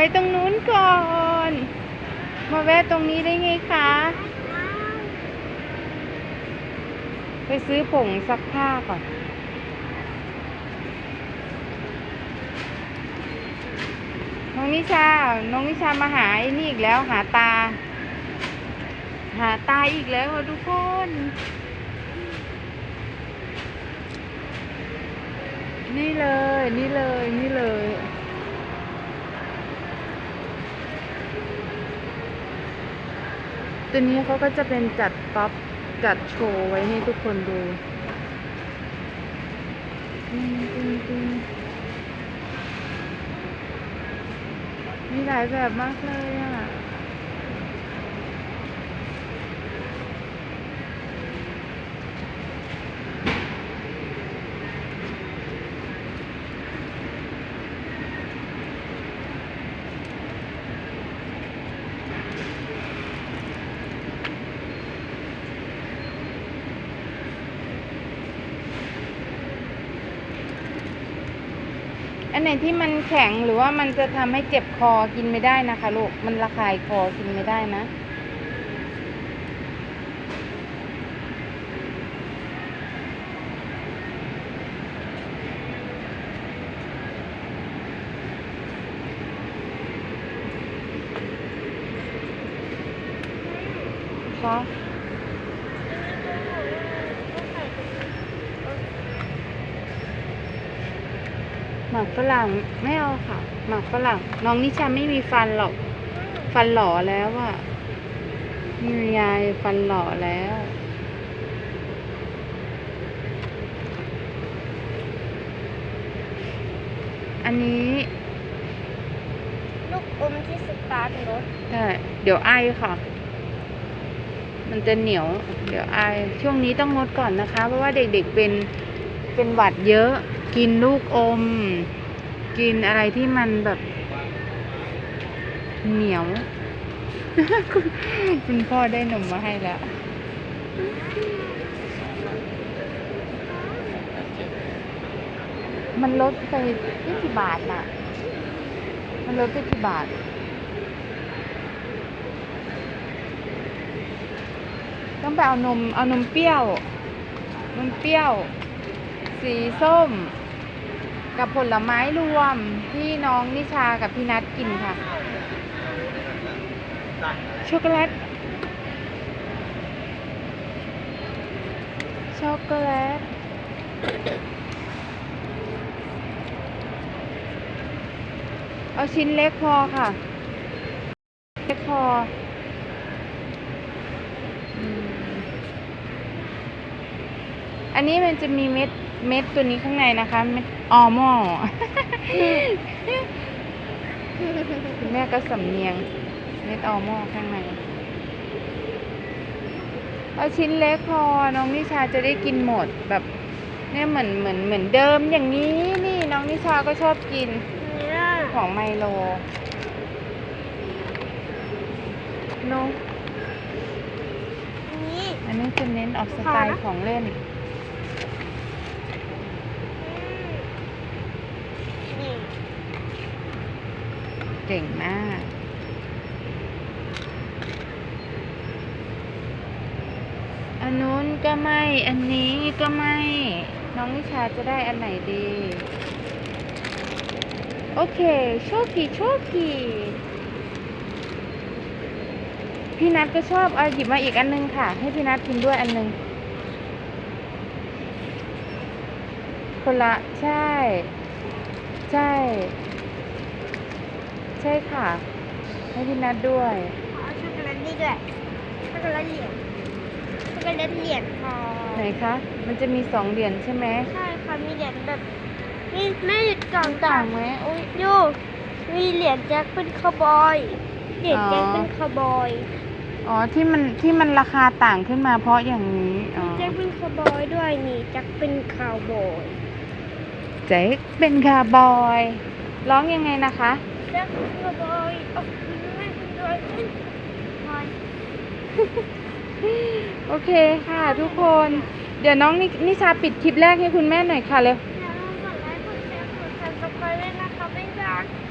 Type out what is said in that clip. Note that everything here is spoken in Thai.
ไปตรงนู้นก่อน มาแวะตรงนี้ได้ไงคะ ไปซื้อผงซักผ้าก่อนน้องนิชา น้องนิชามาหาไอ้นี่อีกแล้วหาตา หาตาอีกแล้วทุกคนนี่เลย นี่เลย นี่เลย ตัวนี้เขาก็จะเป็นจัดป๊อปจัดโชว์ไว้ให้ทุกคนดูมีหลายแบบมากเลยอะ อันไหนที่มันแข็งหรือว่ามันจะทำให้เจ็บคอกินไม่ได้นะคะลูก มันระคายคอกินไม่ได้นะคะ มากฝรั่งไม่เอาค่ะ หมากฝรั่ง น้องนิชาไม่มีฟันหรอก ฟันหล่อแล้วอะมียายฟันหล่อแล้ว อันนี้ ลูกอมที่สตาร์ทรถใช่เดี๋ยวไอค่ะ มันจะเหนียว เดี๋ยวไอช่วงนี้ต้องงดก่อนนะคะ เพราะว่าเด็กๆเป็น เป็นหวัดเยอะ กินลูกอม กินอะไรที่มันแบบ เหนียว คุณพ่อได้นมมาให้แล้วมันลดไปที่กี่บาทน่ะ มันลดไปกี่บาท ต้องไปเอานม เอานมเปรี้ยว นมเปรี้ยว สีส้ม กับผลไม้รวมที่น้องนิชากับพี่นัทกินค่ะ ช็อกโกแลต ช็อกโกแลต เอาชิ้นเล็กพอค่ะ เล็กพออื อันนี้มันจะมีเม็ดเม็ดตัวนี้ข้างในนะคะเม็ดออมอคุณแม่ก็สำเนียง เม็ดออมอข้างในเอาชิ้นเล็กพอน้องนิชาจะได้กินหมดแบบเนี่ยเหมือนเหมือนเหมือนเดิมอย่างนี้นี่น้องนิชาก็ชอบกินเนี่ยของไมโลโนนี่อันนี้จะเน้นออกสไตล์ของเล่นนี่ เก่งมาก อันนู้นก็ไม่ อันนี้ก็ไม่ น้องนิชาจะได้อันไหนดี โอเค โชคดีโชคดีพี่นัทก็ชอบ เอาหยิบมาอีกอันนึงค่ะ ให้พี่นัทกินด้วยอันนึง คนละ ใช่ ใช่ ใช่ค่ะ ให้พี่นัทด้วย เอาช็อกโกแลตนี่ด้วยช็อกโกแลตเหรียญช็อกโกแลตเหรียญทองไหนคะ มันจะมีสองเหรียญใช่ไหมใช่ค่ะมีเหรียญแบบนี่ไม่หยุดก่อนต่างค่ะไหมอุ้ยดูมีเหรียญแจ็คเป็นคาวบอย เหรียญแจ็คอ๋อเป็นคาวบอย อ๋อที่มันที่มันราคาต่างขึ้นมาเพราะอย่างนี้อ๋อแจ็คเป็นคาวบอยด้วยนี่แจ็คเป็นคาวบอยแจ็คเป็นคาร์บอย ร้องยังไงนะคะ โอเคค่ะทุกคน เดี๋ยวน้องนิชาปิดคลิปแรกให้คุณแม่หน่อยค่ะเร็ว อย่าลืมกดไลค์กดแชร์กดซับสไครต์ด้วยนะคะไม่ยบาย